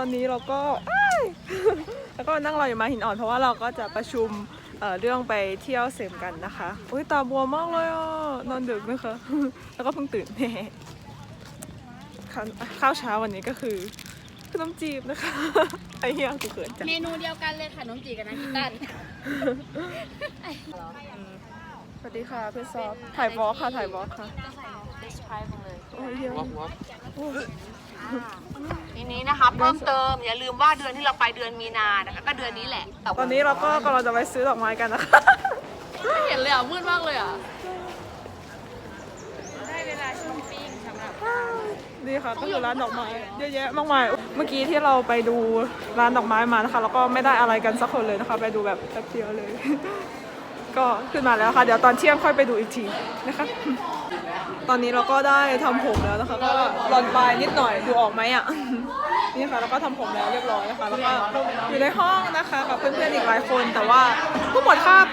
อนนี้เราก็อ้ายแล้วก็นั่งรออยู่มาหินอ่อนเพราะว่าเราก็จะประชุมเอ่อเรื่องไปเที่ยวเสมกันนะคะอุ้ยตาบวมมากเลยอะนอนดึกนะคะแล้วก็เพิ่งตื่นแน่ข้าวข้าวเช้าวันนี้ก็คือขนมจีบนะคะไอ้เหี้ยกูเขินจังเมนูเดียวกันเลยค่ะน้องจีกับน้ำกินตันสวัสดีค่ะเพื่อนซอฟถ่ายวอล์กค่ะถ่ายวอล์กค่ะโอ้ยเหี้ย ทีนี้นะคะเพิ่มเติมอย่าลืมว่าเดือนที่เราไปเดือนมีนานะคะก็เดือนนี้แหละแต่ตอนนี้เราก็กำลังจะไปซื้อดอกไม้กันนะคะไม่เห็นเลยอะมืดมากเลยอะนี่ค่ะก็คือร้านดอกไม้เยอะแยะมากมายเมื่อกี้ที่เราไปดูร้านดอกไม้มานะคะ แล้วก็ไม่ได้อะไรกันสักคนเลยนะคะ ไปดูแบบแป๊บเดียวเลย ก็ขึ้นมาแล้วค่ะ เดี๋ยวตอนเที่ยงค่อยไปดูอีกทีนะคะ ตอนนี้เราก็ได้ทำผมแล้วนะคะ ก็รอนปลายนิดหน่อยดูออกไหมอะ นี่ค่ะแล้วก็ทำผมแล้วเรียบร้อยนะคะ แล้วก็อยู่ในห้องนะคะกับเพื่อนๆอีกหลายคน แต่ว่าผู้หมดคาบ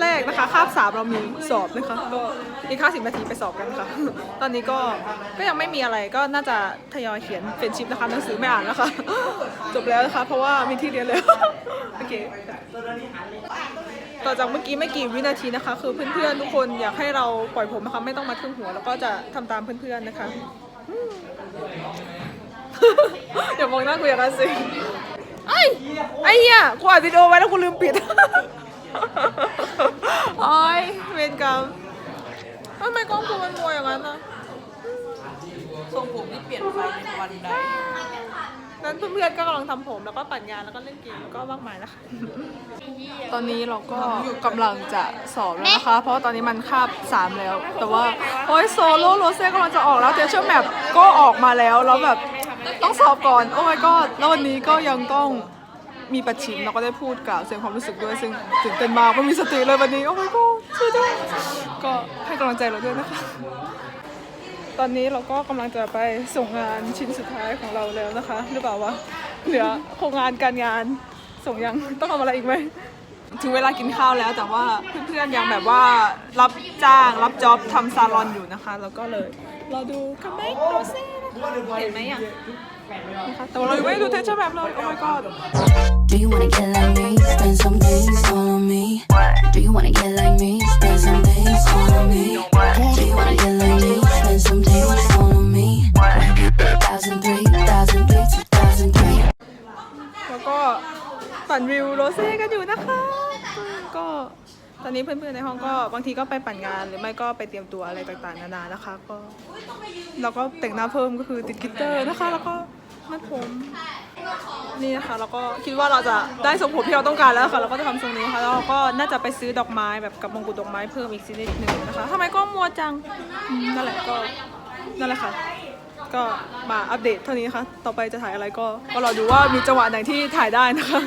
แรกนะคะคาบสามเรามีสอบนะคะก็อีกค่าสิบนาทีไปสอบกันค่ะ ตอนนี้ก็ก็ยังไม่มีอะไรก็น่าจะทยอยเขียนเป็นชิปนะคะหนังสือไม่อ่านแล้วค่ะ จบแล้วนะคะ เพราะว่ามีที่เรียนแล้วโอเค ต่อจากเมื่อกี้ไม่กี่วินาทีนะคะ คือเพื่อนๆทุกคนอยากให้เราปล่อยผมนะคะไม่ต้องมาทึ่งหัว แล้วก็จะทำตามเพื่อนๆนะคะอย่ามองหน้ากูอย่างนั้นสิไอ้ไอ้เหี้ยกูอัดวิดีโอไว้แล้วกูลืมปิดโอ้ยเวรกรรมทำไมกล้องกูมันมัวอย่างนั้นนะทรงผมที่เปลี่ยนไปในวันใด นั้นเพื่อนๆก็กำลังทำผมแล้วก็ปั่นงานแล้วก็เล่นเกมแล้วก็มากมายนะคะ ตอนนี้เราก็กำลังจะสอบแล้วนะคะ เพราะว่าตอนนี้มันคาบสามแล้ว แต่ว่าโอ้ยโซโล่โรเซ่กำลังจะออกแล้วเทเชอร์แมปก็ออกมาแล้วแล้วแบบต้องสอบก่อนโอ้ my god แล้ววันนี้ก็ยังต้องมีประชิมแล้วก็ได้พูดกล่าวแสดงความรู้สึกด้วยซึ่งตื่นเต้นมากไม่มีสติเลยวันนี้โอ้ my god ช่วยด้วยก็ให้กำลังใจเราด้วยนะคะ ตอนนี้เราก็กำลังจะไปส่งงานชิ้นสุดท้ายของเราแล้วนะคะ หรือเปล่าวะเหลือโครงงานการงานส่งยังต้องทำอะไรอีกไหมถึงเวลากินข้าวแล้วแต่ว่าเพื่อนๆยังแบบว่ารับจ้างรับจ็อบทำซาลอนอยู่นะคะ แล้วก็เลยรอดูคัมแบ็กโรเซ่นเห็นไหมอะ นะคะแต่ว่าเรายังไม่ได้ดูเทสเชอร์แบบเลย โอ้ my god Do you wanna get like me? Spend some days all on me. Do you wanna get like me? Spend some days all on me. Do you wanna get like me? Spend some days all on me. Thousand three, thousand three, two thousand three. แล้วก็ปั่นวิวโรเซ่กันอยู่นะคะอืมก็ตอนนี้เพื่อนๆในห้องก็บางทีก็ไปปั่นงานหรือไม่ก็ไปเตรียมตัวอะไรต่างๆนานานะคะ ก็เราก็แต่งหน้าเพิ่มก็คือติดกลิตเตอร์นะคะ แล้วก็ มัดผม นี่นะคะแล้วก็คิดว่าเราจะได้ทรงผมที่เราต้องการแล้วค่ะเราก็จะทำทรงนี้ค่ะแล้วเราก็น่าจะไปซื้อดอกไม้แบบกับมงกุฎดอกไม้เพิ่มอีกชนิดหนึ่งนะคะทำไมก็มัวจังอืมนั่นแหละก็นั่นแหละค่ะ ก็มาอัปเดตเท่านี้นะคะต่อไปจะถ่ายอะไรก็ก็รอดูว่ามีจังหวะไหนที่ถ่ายได้นะคะ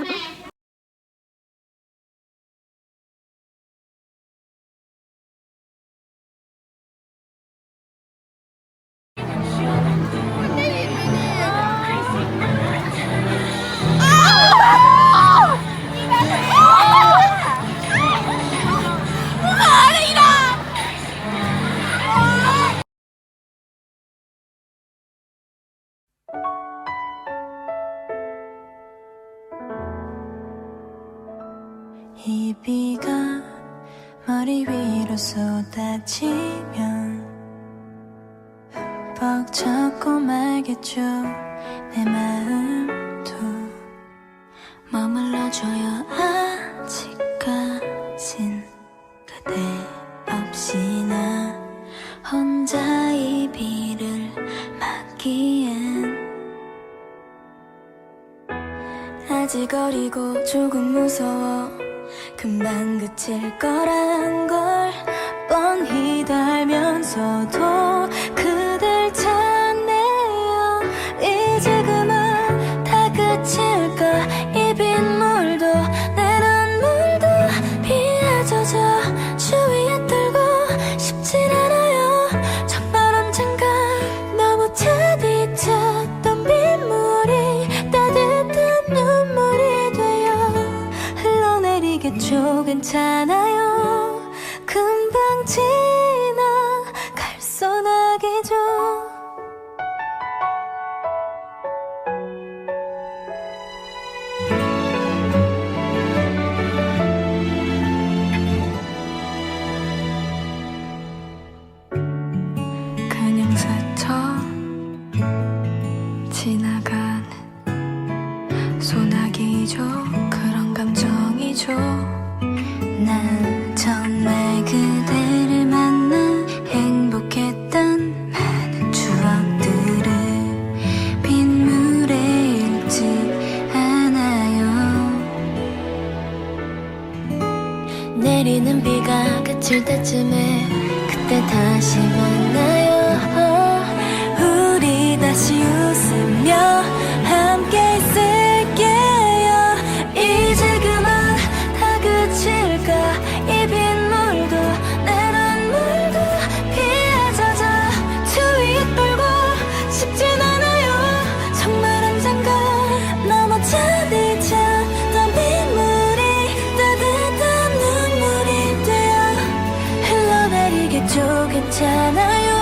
이 비가 머리 위로 쏟아지면 흠뻑 젖고 말겠죠 내 마음도. 머물러줘요 아직까진. 그대 없이 나 혼자 이 비를 맞기엔. 아직 어리고 조금 무서워 금방 그칠 거란 걸 뻔히 다 알면서도 じない他喜欢 괜찮아요